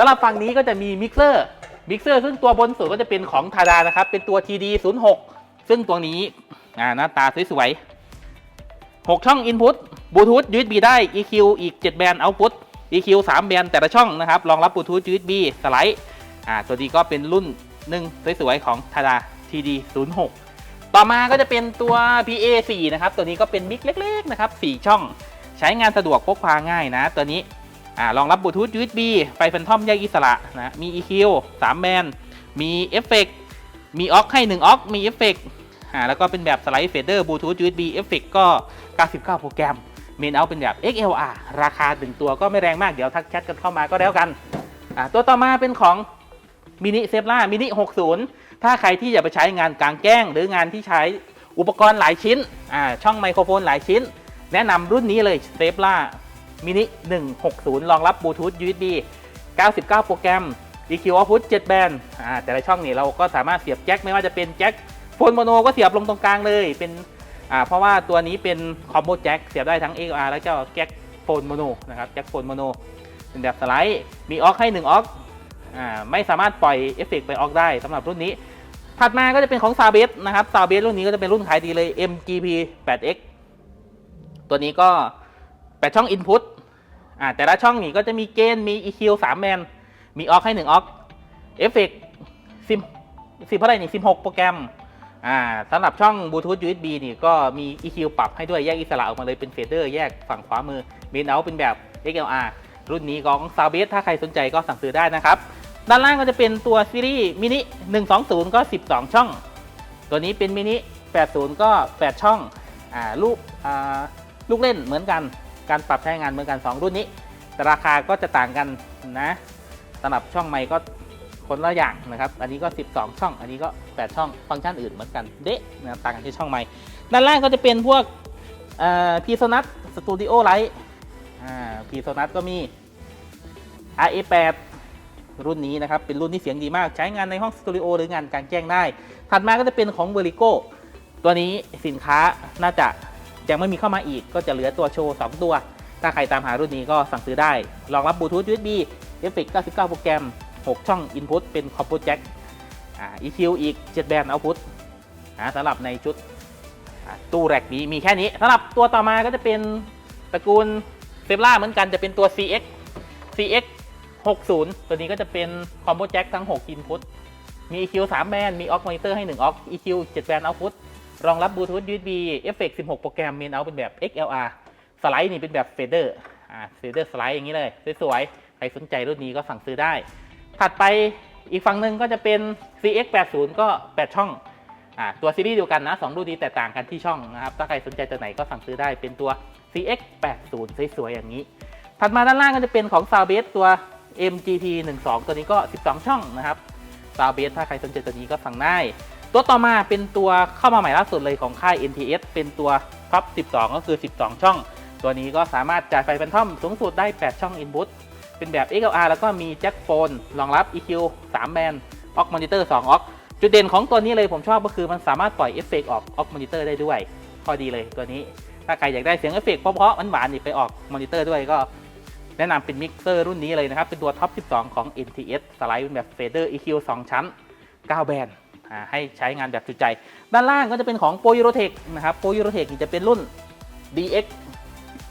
สำหรับฝั่งนี้ก็จะมีมิกเซอร์มิกเซอร์ซึ่งตัวบนสุดก็จะเป็นของทาดานะครับ เป็นตัว TD 0 6ซึ่งตัวนี้อ่าหน้าตาสวยๆ 6 ช่อง Input Bluetooth USB ได้ EQ อีก 7 แบนด์ Output EQ 3 แบนด์แต่ละช่องนะครับ รองรับ Bluetooth USB สไลด์อ่าตัวนี้ก็เป็นรุ่นหนึ่งสวยๆ ของทาดา TD 0 6ต่อมาก็จะเป็นตัว PA 4นะครับ ตัวนี้ก็เป็นมิกเล็กๆ นะครับ 4 ช่อง ใช้งานสะดวกพกพาง่ายนะ ตัวนี้ อ่ารองรับบลูทูธ USB ไฟแฟนทอมแยกอิสระนะมี EQ 3แบนมีเอฟเฟกมีออกให้1ออกมีเอฟเฟกอ่าแล้วก็เป็นแบบสไลด์เฟเดอร์บลูทูธ USB เอฟเฟกก็ 99 โปรแกรมเมนเอาเป็นแบบ XLR ราคาถึงตัวก็ไม่แรงมากเดี๋ยวทักแชทกันเข้ามาก็แล้วกันอ่าตัวต่อมาเป็นของมินิเซฟล่ามินิ60 ถ้าใครที่อยากไปใช้งานกลางแจ้ง หรืองานที่ใช้อุปกรณ์หลายชิ้นอ่าช่องไมโครโฟนหลายชิ้น แนะนำรุ่นนี้เลยเซฟล่า มินิ160 รองรับบลูทูธ USB 99 โปรแกรม EQ output 7 แบนด์แต่ละช่องนี่เราก็สามารถเสียบแจ็คไม่ว่าจะเป็นแจ็คโฟนโมโนก็เสียบลงตรงกลางเลยเป็นเพราะว่าตัวนี้เป็นคอมโบแจ็คเสียบได้ทั้ง XLR และเจ้าแจ็คโฟนโมโนนะครับแจ็คโฟนโมโนเป็นแบบสไลด์มีออกให้1ออกอ่าไม่สามารถปล่อยเอฟเฟกต์ไปออกได้สำหรับรุ่นนี้ ถัดมาก็จะเป็นของ s a b e s นะครับ s a b e s รุ่นนี้ก็จะเป็นรุ่นขายดีเลย MGP 8X ตัวนี้ก็ 8ช่อง Input อ่าแต่ละช่องนี่ก็จะมีเกณฑ์มี EQ 3แมนมีออกให้1ออกเอฟเฟกซิมสิบเท่าไหร่นี่16โปรแกรมอ่าสำหรับช่อง Bluetooth USB นี่ก็มี EQ ปรับให้ด้วยแยกอิสระออกมาเลยเป็นเฟเดอร์แยกฝั่งขวามือเมนเอาเป็นแบบ XLR รุ่นนี้ของ s a b e s ถ้าใครสนใจก็สั่งซื้อได้นะครับ ด้านล่างก็จะเป็นตัวซีรีส์มินิ120 ก็ 12 ช่อง ตัวนี้เป็นมินิ80 ก็ 8 ช่องอ่าลูกอ่าลูกเล่นเหมือนกัน การปรับใช้งานเหมือนกัน 2 รุ่นนี้แต่ราคาก็จะต่างกันนะสำหรับช่องใหม่ก็คนละอย่างนะครับ อันนี้ก็ 12 ช่อง อันนี้ก็ 8 ช่อง ฟังก์ชันอื่นเหมือนกัน เดะนะต่างกันที่ช่องใหม่ด้านล่างก็จะเป็นพวกพีโซนัทสตูดิโอไลท์พีโซนัทก็มี RA8 รุ่นนี้นะครับ เป็นรุ่นที่เสียงดีมาก ใช้งานในห้องสตูดิโอหรืองานกลางแจ้งได้ ถัดมาก็จะเป็นของเบริโกตัวนี้สินค้าน่าจะ ยังไม่มีเข้ามาอีกก็จะเหลือตัวโชว์ 2 ตัว ถ้าใครตามหารุ่นนี้ก็สั่งซื้อได้รองรับบลูทูธ USB เอฟเฟก99 โปรแกรม 6 ช่อง Input เป็น c o m p o Jack อ่า EQ อีก 7 แบนด์ Output อ่าสำหรับในชุดตู้แรกนี้มีแค่นี้สำหรับตัวต่อมาก็จะเป็นตระกูลเซฟล่าเหมือนกันจะเป็นตัว CX CX 60 ตัวนี้ก็จะเป็นคอมโบแจ็คทั้ง 6 input มี EQ 3 แบนด์ มี aux monitor ให้1 aux EQ 7 แบนด์ output รองรับบลูทูธ USB เอฟเฟกต์16 โปรแกรม main out เป็นแบบ XLR สไลด์นี่เป็นแบบ fader อ่า fader สไลด์อย่างนี้เลย สวยๆ ใครสนใจรุ่นนี้ก็สั่งซื้อได้ ถัดไปอีกฝั่งหนึ่งก็จะเป็น CX 80ก็ 8 ช่องอ่าตัวซีรีส์เดียวกันนะ 2 รุ่นนี้แตกต่างกันที่ช่องนะครับ ถ้าใครสนใจตัวไหนก็สั่งซื้อได้เป็นตัว CX 80สวยๆ อย่างนี้ ถัดมาด้านล่างก็จะเป็นของ s o u b a s ตัว MGP 12 ตัวนี้ก็ 12 ช่องนะครับ s o u n d b a s ถ้าใครสนใจตัวนี้ก็สั่งได้ ตัวต่อมาเป็นตัวเข้ามาใหม่ล่าสุดเลยของค่าย NTS เป็นตัว Top 12 ก็คือ 12 ช่อง ตัวนี้ก็สามารถจ่ายไฟแฟนทอมสูงสุดได้ 8 ช่อง Input เป็นแบบ XLR แล้วก็มีแจ็คโฟนรองรับ EQ 3 แบนด์ aux monitor 2 aux จุดเด่นของตัวนี้เลยผมชอบก็คือมันสามารถปล่อยเอฟเฟกต์ออก aux monitor ได้ด้วยข้อดีเลยตัวนี้ ถ้าใครอยากได้เสียงเอฟเฟกต์เพราะๆหวานๆนี่ไปออกมอนิเตอร์ด้วยก็แนะนำเป็นมิกเซอร์รุ่นนี้เลยนะครับ เป็นตัวท็อป 12 ของ NTS สไลด์เป็นแบบ Fader EQ 2 ชั้น 9 แบนด์ ให้ใช้งานแบบจุใจ ด้านล่างก็จะเป็นของ p o y u r o t e c h นะครับ p o y u r o t e c h นี่จะเป็นรุ่น DX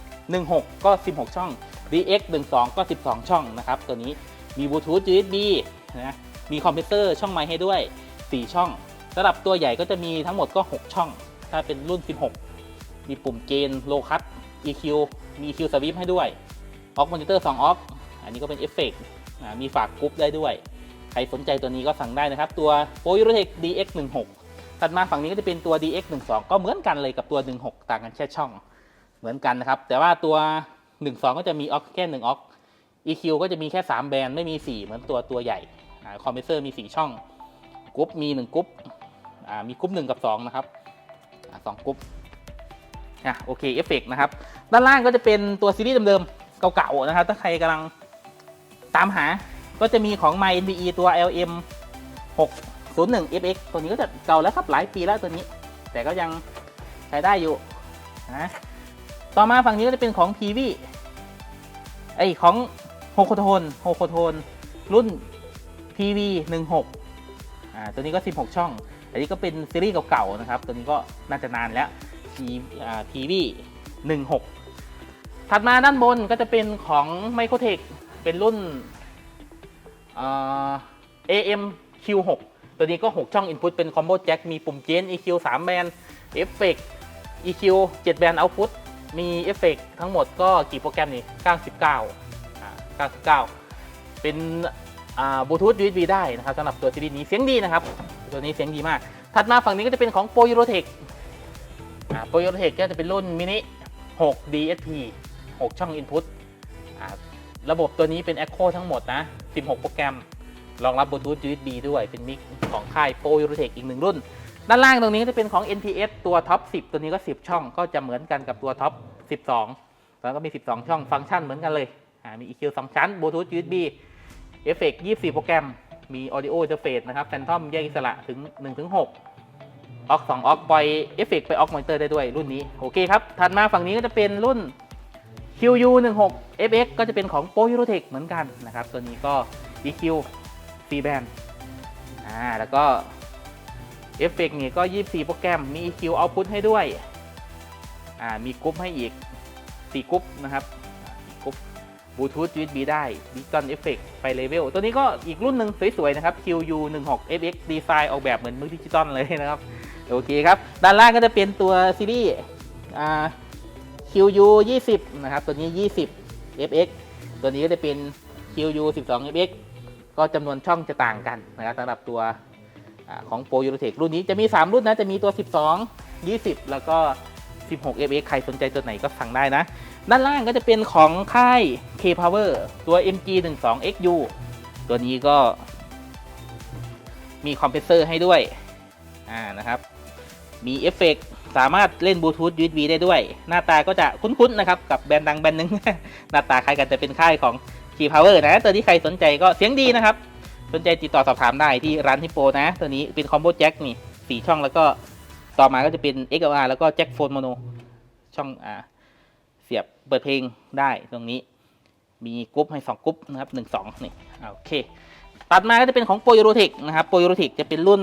16 ก็ 16 ช่อง DX 12 ก็ 12 ช่องนะครับตัวนี้มีบลูทูธ USB นะมีคอมเพรสเซอร์ช่องไมค์ให้ด้วย 4 ช่องสำหรับตัวใหญ่ก็จะมีทั้งหมดก็ 6 ช่อง ถ้าเป็นรุ่น 16 มีปุ่มเกณฑ์โลคัต EQ มี EQ สวิปให้ด้วยออกมอนิเตอร์2ออฟอันนี้ก็เป็นเอฟเฟกต์มีฝากกรุ๊ปได้ด้วย ใครสนใจตัวนี้ก็สั่งได้นะครับ ตัว p o y u r o t e c h DX 16 ถัดมาฝั่งนี้ก็จะเป็นตัว DX 12 ก็เหมือนกันเลยกับตัว 16 ต่างกันแค่ช่องเหมือนกันนะครับ แต่ว่าตัว 12 ก็จะมีออกแค่1ออก EQ ก็จะมีแค่ 3 แบนด์ไม่มี 4 เหมือนตัวตัวใหญ่คอมเพรสเซอร์มี 4 ช่องกรุ๊ปมี 1กรุ๊ปมีกรุ๊ป1กับ 2 นะครับสองกรุ๊ปอะโอเคเอฟเฟกนะครับ ด้านล่างก็จะเป็นตัวซีรีส์เดิมๆเก่าๆนะครับ ถ้าใครกำลังตามหา ก็จะมีของ My NVE ตัว LM 601 FX ตัวนี้ก็จะเก่าแล้วครับหลายปีแล้วตัวนี้ แต่ก็ยังใช้ได้อยู่นะต่อมาฝั่งนี้ก็จะเป็นของ PV ไอของโฮโคโทนโฮโคโทนรุ่น TV 16อ่าตัวนี้ก็ 16 ช่อง อันนี้ก็เป็นซีรีส์เก่าๆนะครับ ตัวนี้ก็น่าจะนานแล้วทีวี16 ถัดมาด้านบนก็จะเป็นของ Microtech เป็นรุ่น AM Q6 ตัวนี้ก็ 6 ช่อง Input เป็น Combo Jack มีปุ่ม Gain EQ 3 แบน Effect EQ 7 แบน Output มีเอฟเฟกทั้งหมดก็กี่โปรแกรมนี่99อ่า99 เป็นบลูทูธ USB ได้นะครับสำหรับตัวซีรีส์นี้เสียงดีนะครับ ตัวนี้เสียงดีมาก ถัดมาฝั่งนี้ก็จะเป็นของ Pro Eurotech อ่า Pro Eurotech ก็จะเป็นรุ่นมินิ 6 DSP 6 ช่อง Input ระบบตัวนี้เป็น Echo ทั้งหมดนะ 16 โปรแกรม รองรับบลูทูธ USB ด้วย เป็นมิกของค่าย Pro Eurotech อีกหนึ่งรุ่น ด้านล่างตรงนี้จะเป็นของ NPS ตัวท็อป 10 ตัวนี้ก็ 10 ช่อง ก็จะเหมือนกันกับตัวท็อป 12 แล้วก็มี 12 ช่อง ฟังก์ชันเหมือนกันเลยอ่ามี EQ 2 ชั้น Bluetooth USB เอฟเฟกต์24 โปรแกรม มี Audio Interface นะครับ Phantom แยกอิสระถึง 1-6ออก2ออกปล่อยเอฟเฟกต์ไปออกมอนิเตอร์ได้ด้วยรุ่นนี้ โอเคครับ ถัดมาฝั่งนี้ก็จะเป็นรุ่น QU 1 6 FX ก็จะเป็นของ p o e u r o t e c h เหมือนกันนะครับ ตัวนี้ก็ EQ C band อ่าแล้วก็เอฟเฟกต์นี่ก็ 24 โปรแกรม มี EQ output ให้ด้วย อ่า มีกรุ๊ปให้อีก 4กรุ๊ปนะครับอ่า4กรุ๊ปบลูทูธ USB ได้ดิจิตอลเอฟเฟกไฟเลเวล ตัวนี้ก็อีกรุ่นหนึ่งสวย ๆ นะครับ QU 1 6 FX ดีไซน์ออกแบบเหมือนมือดิจิตอลเลยนะครับ โอเคครับ ด้านล่างก็จะเป็นตัวซีรีส์ อ่า QU 20 นะครับ ตัวนี้ 20 FX ตัวนี้ก็จะเป็น QU 12 FX ก็จำนวนช่องจะต่างกันนะครับสำหรับตัวอของ Pro Eurotech รุ่นนี้จะมี 3 รุ่นนะ จะมีตัว 12 20 แล้วก็ 16 FX ใครสนใจตัวไหนก็สั่งได้นะ ด้านล่างก็จะเป็นของค่าย K Power ตัว MG 1 2 XU ตัวนี้ก็มีคอมเพรสเซอร์ให้ด้วย อ่า นะครับ มีเอฟเฟกต์ สามารถเล่นบลูทูธ USB ได้ด้วย หน้าตาก็จะคุ้นๆนะครับกับแบรนด์ดังแบรนด์หนึ่ง หน้าตาคล้ายกันแต่เป็นค่ายของ K Power นะตัวที่ใครสนใจก็เสียงดีนะครับ สนใจติดต่อสอบถามได้ที่ร้านฮิปโปนะ ตัวนี้เป็นคอมโบแจ็คนี่สี่ช่องแล้วก็ต่อมาก็จะเป็น XLR แล้วก็แจ็คโฟนโมโนช่องอ่าเสียบเปิดเพลงได้ตรงนี้ มีกรุ๊ปให้2กรุ๊ปนะครับ1 2นี่อ่โอเค ตัดมาก็จะเป็นของ Pro Eurotech นะครับ Pro Eurotech จะเป็นรุ่น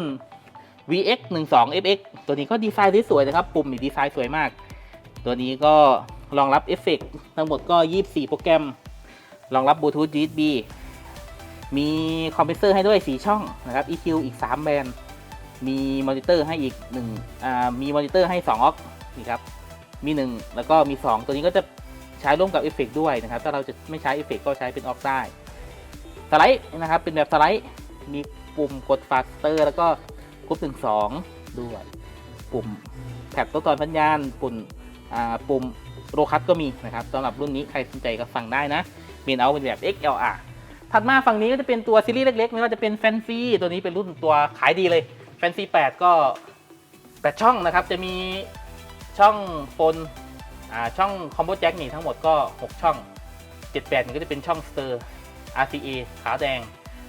VX 1 2 FX ตัวนี้ก็ดีไซน์สวยนะครับ ปุ่มนี่ดีไซน์สวยมาก ตัวนี้ก็รองรับเอฟเฟกต์ทั้งหมดก็ 24 โปรแกรม รองรับบลูทูธ USB มีคอมเพรสเซอร์ให้ด้วย 4 ช่องนะครับ EQ อีก 3 แบนมีมอนิเตอร์ให้อีก1อ่ามีมอนิเตอร์ให้ 2ออกนี่ครับ มี 1 แล้วก็มี 2 ตัวนี้ก็จะใช้ร่วมกับเอฟเฟกด้วยนะครับ ถ้าเราจะไม่ใช้เอฟเฟกก็ใช้เป็นออฟได้ สไลด์นะครับ เป็นแบบสไลด์ มีปุ่มกดฟาสเตอร์ แล้วก็ กรุ๊ปถึง2ด้วย ปุ่มแท็บตัวต่อสัญญาณปุ่มอ่าปุ่มโรคัสก็มีนะครับสำหรับรุ่นนี้ใครสนใจก็สั่งได้นะเมนเอาเป็นแบบ XLR ถัดมาฝั่งนี้ก็จะเป็นตัวซีรีส์เล็กๆ ไม่ว่าจะเป็นแฟนซีตัวนี้เป็นรุ่นตัวขายดีเลยแฟนซี8ก็8ช่องนะครับจะมีช่องโฟนอ่าช่องคอมโบแจ็คนี่ทั้งหมดก็ 6 ช่อง 78นี่ก็จะเป็นช่องสเตอร์ RCA ขาวแดง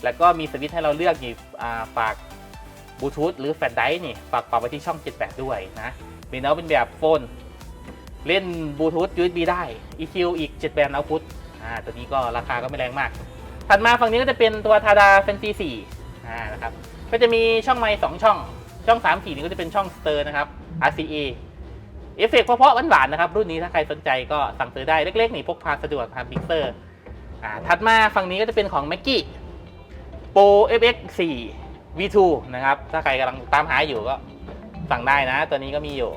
แล้วก็มีสวิตช์ให้เราเลือกนี่อ่ฝาก บลูทูธหรือแฟลชไดร์นี่ฝากปรับไว้ที่ช่อง 78 ด้วยนะเมนเอาเป็นแบบโฟน เล่นบลูทูธ USB ได้ EQ อีก 7 แบนเอาพุทอ่าตัวนี้ก็ราคาก็ไม่แรงมาก ถัดมาฝั่งนี้ก็จะเป็นตัวทาดาแฟนซี4อ่านะครับก็จะมีช่องไมค์2ช่องช่อง 3 4 นี่ก็จะเป็นช่องสเตอร์นะครับ RCA เอฟเฟกต์เพราะๆหวานๆนะครับ รุ่นนี้ถ้าใครสนใจก็สั่งซื้อได้เล็กๆนี่พกพาสะดวกทางบิ๊กเซอร์อ่าถัดมาฝั่งนี้ก็จะเป็นของ m a c k i Pro FX 4 V2 นะครับ ถ้าใครกำลังตามหาอยู่ก็สั่งได้นะ ตัวนี้ก็มีอยู่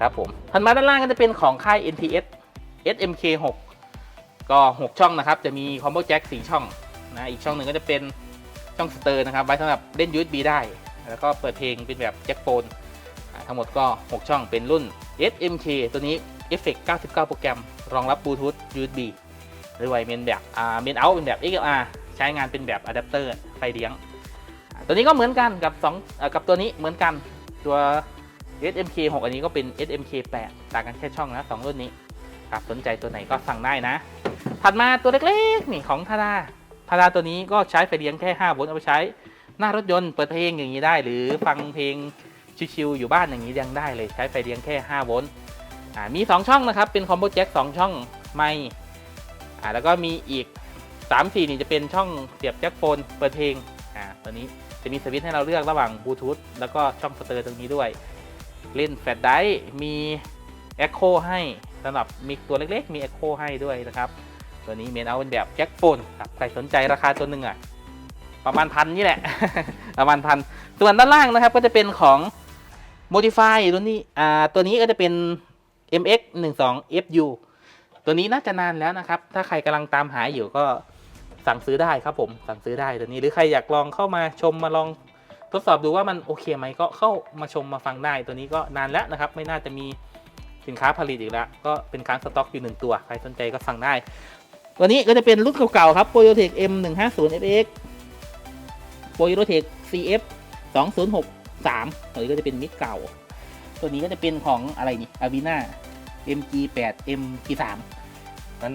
ครับผมถัดมาด้านล่างก็จะเป็นของค่าย NTS SMK 6ก็ 6 ช่องนะครับ จะมีคอมโบแจ็ค4ช่องนะอีกช่องหนึ่งก็จะเป็นช่องสเตอร์นะครับ ไว้สำหรับเล่น USB ได้ แล้วก็เปิดเพลงเป็นแบบแจ็คโฟนทั้งหมดก็ 6 ช่องเป็นรุ่น SMK ตัวนี้เอฟเฟก99 โปรแกรม รองรับบลูทูธ USB หรือไวเป็นแบบอ่าเมนเอาเป็นแบบ XLR ใช้งานเป็นแบบอะแดปเตอร์ไฟเลี้ยง ตัวนี้ก็เหมือนกันกับ2อ่ากับตัวนี้เหมือนกันตัว SMK 6 อันนี้ก็เป็น SMK 8 ต่างกันแค่ช่องนะสองรุ่นนี้ครับสนใจตัวไหนก็สั่งได้นะ ถัดมาตัวเล็กๆนี่ของทาดาทาดาตัวนี้ก็ใช้ไฟเลี้ยงแค่5โวลต์เอาไปใช้หน้ารถยนต์เปิดเพลงอย่างนี้ได้ หรือฟังเพลงชิวๆอยู่บ้านอย่างนี้ยังได้เลยใช้ไฟเลี้ยงแค่5โวลต์มี 2 ช่องนะครับ เป็นคอมโบแจ็ค2ช่องไม่แล้วก็มีอีกสามสี่นี่จะเป็นช่องเสียบแจ็คโฟนเปิดเพลงอ่าตัวนี้ จะมีสวิตช์ให้เราเลือกระหว่างบลูทูธแล้วก็ช่องสเตอร์ตรงนี้ด้วย เล่นแฟลชไดร์มีเอ็กโคให้สำหรับมิกตัวเล็กๆ มีเอ็กโคให้ด้วยนะครับ ตัวนี้เมนเอาเป็นแบบแจ็คโฟนครับใครสนใจราคาตัวหนึ่งอะประมาณพันนี่แหละ ประมาณพันส่วนด้านล่างนะครับก็จะเป็นของ Modify ตัวนี้อ่าตัวนี้ก็จะเป็น MX 1 2 FU ตัวนี้น่าจะนานแล้วนะครับ ถ้าใครกำลังตามหาอยู่ก็ สั่งซื้อได้ครับผมสั่งซื้อได้ตัวนี้หรือใครอยากลองเข้ามาชมมาลองทดสอบดูว่ามันโอเคไหมก็เข้ามาชมมาฟังได้ตัวนี้ก็นานแล้วนะครับ ไม่น่าจะมีสินค้าผลิตอีกแล้ว ก็เป็นการสต็อกอยู่หนึ่งตัวใครสนใจก็สั่งได้ตัวนี้ก็จะเป็นรุ่นเก่าๆครับ p o y o t e c M 1 5 0 FX p o y o t e c CF 2 0 6 3ตัวนี้ก็จะเป็นมิกเก่า ตัวนี้ก็จะเป็นของอะไรนี่ a v i n a MG8 MP3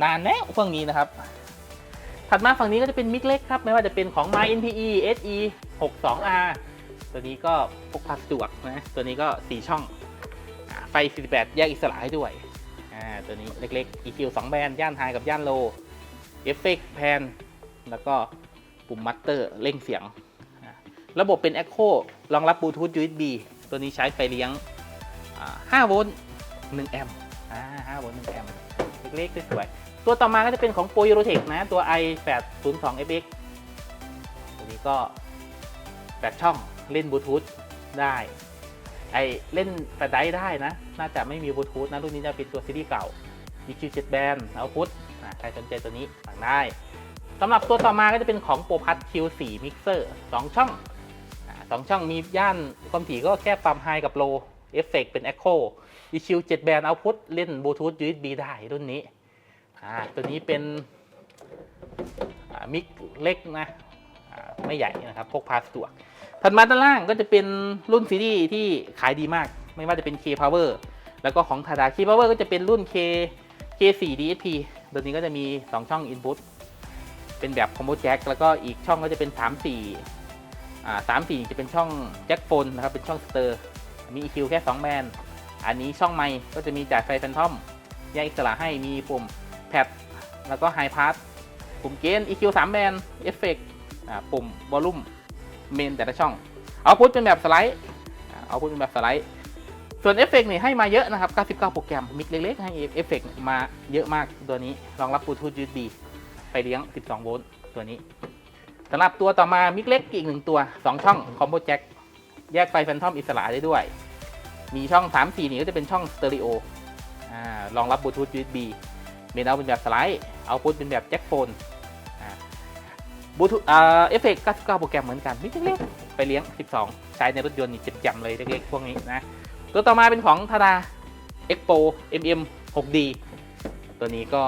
นานแล้วพวกนี้นะครับ ถัดมาฝั่งนี้ก็จะเป็นมิกเล็กครับ ไม่ว่าจะเป็นของ My NPE SE 62R ตัวนี้ก็พกพาสะดวกนะตัวนี้ก็ 4 ช่องไฟ 48 แยกอิสระให้ด้วย ตัวนี้เล็กๆ EQ 2 แบนย่านไฮกับย่านโลเอฟเฟกแพนแล้วก็ปุ่มมัตเตอร์เร่งเสียง ระบบเป็น Echo รองรับบลูทูธ USB ตัวนี้ใช้ไฟเลี้ยง 5 โวลต์ 1 แอมป์5โวลต์ 1 แอมป์ เล็กๆ สวยๆ ตัวต่อมาก็จะเป็นของ p o y o t e c นะตัว i802fx ตัวนี้ก็8ช่องเล่นบลูทูธได้ไอเล่นแฟลชไดร์ได้นะ น่าจะไม่มีบลูทูธนะ รุ่นนี้จะเป็นตัวซีรีส์เก่า EQ7 band เอาพุทใครสนใจตัวนี้สั่งได้สำหรับตัวต่อมาก็จะเป็นของโปรพัท Q4 Mixer 2 ช่องอ่าสองช่องมีย่านความถี่ก็แค่ปั๊มไฮกับโลเอฟเฟกเป็น Echo EQ7 band output เล่นบลูทูธ USB ได้รุ่นนี้ อ่าตัวนี้เป็นมิกเล็กนะไม่ใหญ่นะครับพกพาสะดวกถัดมาด้านล่างก็จะเป็นรุ่นซีรีส์ที่ขายดีมาก ไม่ว่าจะเป็น K Power แล้วก็ของทาดา K Power ก็จะเป็นรุ่น K K4 DSP ตัวนี้ก็จะมี 2 ช่อง Input เป็นแบบ Combo Jack แล้วก็อีกช่องก็จะเป็น 3 4อ่า3 4 จะเป็นช่อง Jack Phone นะครับ เป็นช่องสเตอร์มี EQ แค่ 2 แบนอันนี้ช่องไมค์ก็จะมีจ่ายไฟแฟนทอมแยกอิสระให้มีปุ่ม แพดแล้วก็ไฮพาสปุ่มเกน EQ 3 แบนเอฟเฟกปุ่มวอลลุ่มเมนแต่ละช่องเอาพุทเป็นแบบสไลด์เอาพุทเป็นแบบสไลด์ ส่วนเอฟเฟกต์นี่ให้มาเยอะนะครับ 99 โปรแกรม มิกเล็กๆ ให้เอฟเฟกต์มาเยอะมากตัวนี้รองรับบลูทูธ USB ไฟเลี้ยง 12 โวลต์ตัวนี้สำหรับตัวต่อมามิกเล็กอีกหนึ่งตัว 2 ช่องคอมโบแจ็คแยกไฟแฟนทอมอิสระได้ด้วย มีช่อง 3 4 นี่ก็จะเป็นช่องสเตอริโอรองรับบลูทูธ USB เมนเอาเป็นแบบสไลด์เอาพุทเป็นแบบแจ็คโฟนบลูทูธเอฟเฟกต์99 โปรแกรมเหมือนกันมิกเล็กๆไฟเลี้ยง 12 ใช้ในรถยนต์นี่เจ็บจำเลยเล็กๆพวกนี้นะ ตัวต่อมาเป็นของทาดา Expo MM 6D ตัวนี้ก็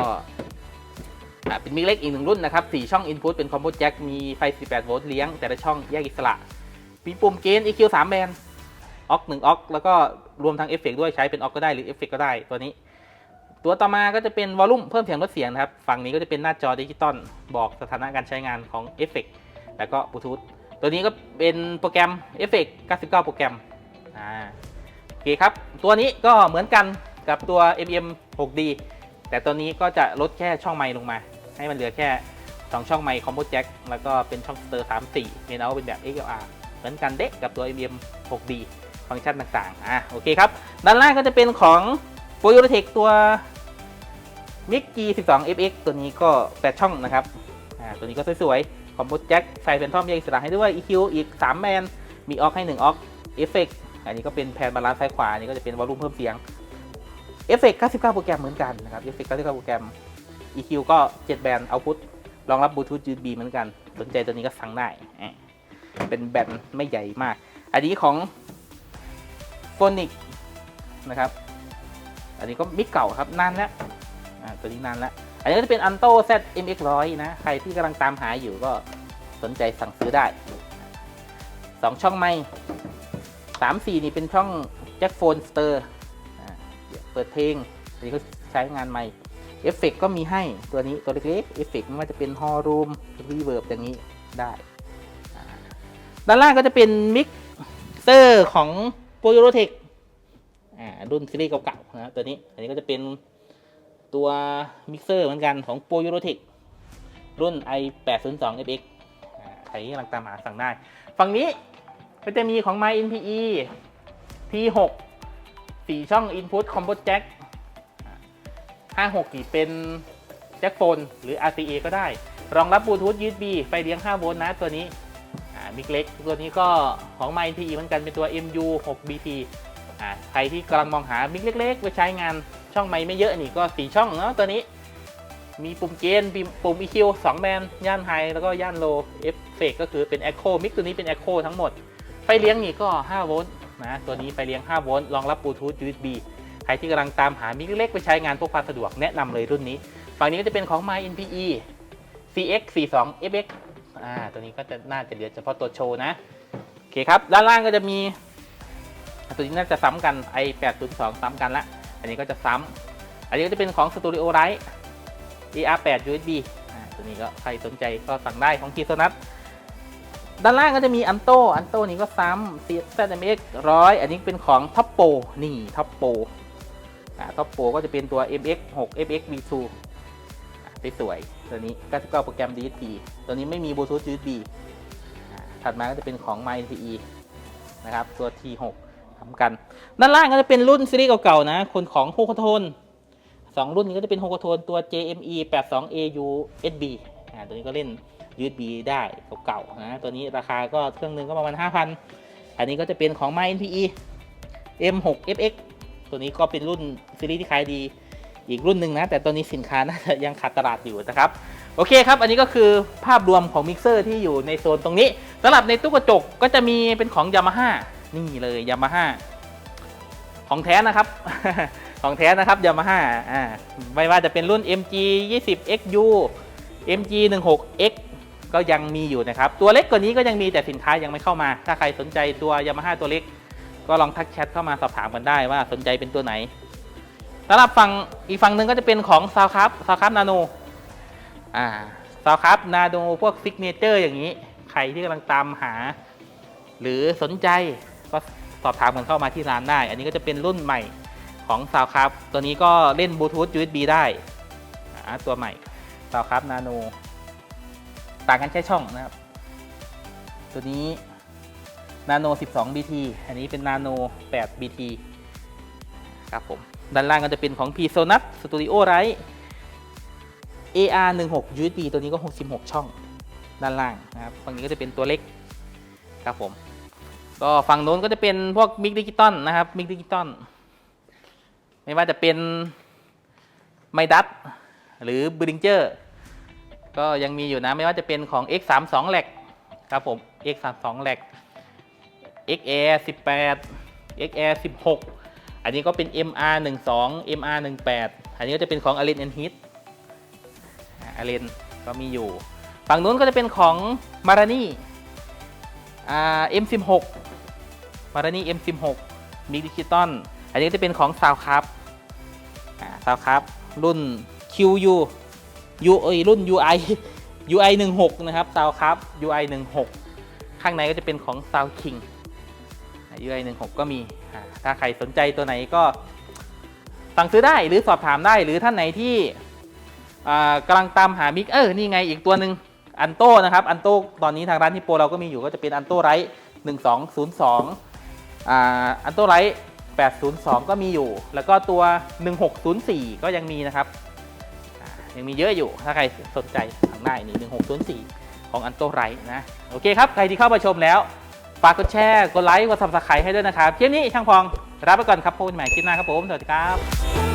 เป็นมิกเล็กอีกหนึ่งรุ่นนะครับ 4 ช่อง Input เป็น Combo Jack มีไฟ 18 โวลต์เลี้ยง แต่ละช่องแยกอิสระ มีปุ่มเกณฑ์ EQ 3 แบนออก1ออกแล้วก็รวมทั้งเอฟเฟกด้วยใช้เป็นออกก็ได้หรือเอฟเฟกก็ได้ตัวนี้ ตัวต่อมาก็จะเป็นวอลลุ่มเพิ่มเสียงลดเสียงนะครับ ฝั่งนี้ก็จะเป็นหน้าจอดิจิตอลบอกสถานะการใช้งานของเอฟเฟกแล้วก็บลูทูธตัวนี้ก็เป็นโปรแกรมเอฟเฟก99 โปรแกรมอ่าโอเคครับ ตัวนี้ก็เหมือนกันกับตัว MM 6D แต่ตัวนี้ก็จะลดแค่ช่องไมค์ลงมา ให้มันเหลือแค่ 2 ช่องไมค์คอมโบแจ็คแล้วก็เป็นช่องสเตอร์ 3 4 เมนเอาเป็นแบบ XLR เหมือนกันเด็กกับตัว MM 6D ฟังก์ชันต่างๆ อะ โอเคครับ ด้านล่างก็จะเป็นของ p o y o t e c ตัว MIG G12 FX ตัวนี้ก็ 8 ช่องนะครับ อ่า ตัวนี้ก็สวยๆ คอมโบแจ็คใส่เป็นท่อมแยกอิสระให้ด้วย EQ อีก 3 แมน มีออกให้ 1ออกเอฟเฟกอันนี้ก็เป็นแผนบาลานซ์ซ้ายขวา อันนี้ก็จะเป็นวอลลุ่มเพิ่มเสียงเอฟเฟก99 โปรแกรมเหมือนกันนะครับเอฟเฟก99 โปรแกรม EQ ก็ 7 แบนเอาพุทรองรับบลูทูธ USB เหมือนกัน สนใจตัวนี้ก็สั่งได้ เป็นแบนไม่ใหญ่มาก อันนี้ของ p h o n i c นะครับ อันนี้ก็มิกเก่าครับนานแล้วตัวนี้นานแล้ว อันนี้ก็จะเป็น Anto Z MX 100นะ ใครที่กำลังตามหาอยู่ก็สนใจสั่งซื้อได้สองช่องไม้สามสี่นี่เป็นช่องแจ็คโฟนสเตอร์เปิดเพลงอันนี้ก็ใช้งานไม้เอฟเฟกก็มีให้ตัวนี้ตัวเล็กๆเอฟเฟกไม่ว่าจะเป็นฮอลรูมรีเวิร์บอย่างนี้ได้ด้านล่างก็จะเป็นมิกเซอร์ของโปรโยโรเทค อ่ารุ่นซีรีส์เก่าๆนะตัวนี้ อันนี้ก็จะเป็นตัวมิกเซอร์เหมือนกันของโปรโยโรเทครุ่น i 8 0 2 fx อ่าใครที่กำลังตามหาสั่งได้ ฝั่งนี้ก็จะมีของ My NPE P6 4 ช่อง Input Combo Jack อ่า56กี่เป็นแจ็คโฟนหรือ RCA ก็ได้ รองรับบลูทูธ USB ไฟเลี้ยง 5 โวลต์นะตัวนี้มิกเล็ก ตัวนี้ก็ของ My NPE เหมือนกันเป็นตัว MU 6 BT ใครที่กำลังมองหามิกเล็กๆ ไปใช้งานช่องไม่ไม่เยอะนี่ก็4ช่องเนาะตัวนี้ มีปุ่มเกณฑ์ปุ่ม EQ 2แบนย่านไฮแล้วก็ย่านโลเอฟเฟกก็คือเป็น Echo มิกตัวนี้เป็น Echo ทั้งหมด ไฟเลี้ยงนี่ก็ 5 โวลต์นะตัวนี้ไฟเลี้ยง 5 โวลต์รองรับบลูทูธ USB ใครที่กำลังตามหามิกเล็กๆไปใช้งานพวกความสะดวกแนะนำเลยรุ่นนี้ฝั่งนี้ก็จะเป็นของ My NPE CX 42 FX อ่าตัวนี้ก็จะน่าจะเหลือเฉพาะตัวโชว์นะ โอเคครับ ด้านล่างก็จะมี ตัวนี้น่าจะซ้ำกัน i 8 0 2 ซ้ำกันละ อันนี้ก็จะซ้ำอันนี้ก็จะเป็นของ Studio Lite AR 8 USB อ่าตัวนี้ก็ใครสนใจก็สั่งได้ของคีโซนัทด้านล่างก็จะมีอันโตอันโตนี้ก็ซ้ำ ZMX 100 อันนี้เป็นของ Top Pro นี่ Top Pro อ่า Top p o ก็จะเป็นตัว MX 6 FX V2 สวยๆตัวนี้99โปรแกรม DSP ตัวนี้ไม่มี Bluetooth USB ถัดมาก็จะเป็นของ My NPE นะครับ ตัว T6 ทำกัน ด้านล่างก็จะเป็นรุ่นซีรีส์เก่าๆนะ คนของโฮโคโทนสองรุ่นนี้ก็จะเป็นโฮโคโทนตัว JME 82AU SB อ่าตัวนี้ก็เล่น USB ได้เก่าๆนะ ตัวนี้ราคาก็เครื่องหนึงก็ประมาณ 5,000 อันนี้ก็จะเป็นของ My NPE M6 FX ตัวนี้ก็เป็นรุ่นซีรีส์ที่ขายดีอีกรุ่นหนึ่งนะ แต่ตัวนี้สินค้าน่าจะยังขาดตลาดอยู่นะครับโอเคครับ อันนี้ก็คือภาพรวมของมิกเซอร์ที่อยู่ในโซนตรงนี้สำหรับในตู้กระจกก็จะมีเป็นของ Yamaha นี่เลยยามาฮ่าของแท้นะครับ ของแท้นะครับยามาฮ่าอ่าไม่ว่าจะเป็นรุ่น MG 20 XU MG 16 X ก็ยังมีอยู่นะครับ ตัวเล็กกว่านี้ก็ยังมีแต่สินค้ายังไม่เข้ามา ถ้าใครสนใจตัวยามาฮ่าตัวเล็ก ก็ลองทักแชทเข้ามาสอบถามกันได้ว่าสนใจเป็นตัวไหนสำหรับฝั่งอีกฝั่งหนึ่งก็จะเป็นของซาวครับซาวครับนาโนอ่าซาวครับนาโนพวกซิกเนเจอร์อย่างนี้ ใครที่กำลังตามหา หรือสนใจ สอบถามกันเข้ามาที่ร้านได้ อันนี้ก็จะเป็นรุ่นใหม่ของซาวครับตัวนี้ก็เล่นบลูทูธ USB ได้ตัวใหม่ซาวครับนาโนต่างกันแค่ช่องนะครับ ตัวนี้นาโน 12 BT อันนี้เป็นนาโน 8 BT ครับผม ด้านล่างก็จะเป็นของ p s o n a t Studio Lite AR 16 USB ตัวนี้ก็ 66 ช่อง ด้านล่างนะครับ ฝั่งนี้ก็จะเป็นตัวเล็ก ครับผม ก็ฝั่งโน้นก็จะเป็นพวกมิกดิจิตอลนะครับมิกดิจิตอลไม่ว่าจะเป็นไมดัตหรือบริงเจอร์ก็ยังมีอยู่นะไม่ว่าจะเป็นของ X32 แหลกครับผม X32 แหลก XR 18 XR 16 อันนี้ก็เป็น MR 12 MR 18อันนี้ก็จะเป็นของ a l e n and Hit อาเลนก็มีอยู่ ฝั่งนู้นก็จะเป็นของ Marani อ่ M16 มารานี่ M16 มิกดิจิตอลอันนี้จะเป็นของ s o u n d c r a f t อ่า s o u n d c r a f t รุ่น QU U เอ้ยรุ่น UI UI 16นะครับ s o u n d c r a f t UI 16 ข้างในก็จะเป็นของ Sound King อ่า UI 16ก็มี ถ้าใครสนใจตัวไหนก็สั่งซื้อได้หรือสอบถามได้หรือท่านไหนที่กำลังตามหามิกเออนี่ไงอีกตัวหนึ่งอันโต้นะครับ อันโต้ตอนนี้ทางร้านที่โปรเราก็มีอยู่ก็จะเป็นอันโต้ไรท์1202อ่าอั อันโต้ไรท์802 ก็มีอยู่ แล้วก็ตัว 1604 ก็ยังมีนะครับ ยังมีเยอะอยู่ ถ้าใครสนใจทางได้นี่ 1604 ของอันโต้ไรท์นะ โอเคครับ ใครที่เข้ามาชมแล้ว ฝากกดแชร์ กดไลค์ กดซับสไครต์ให้ด้วยนะครับเที่ยนี้ช่างพองรับไปก่อนครับพบกันใหม่คลิปหน้าครับผม สวัสดีครับ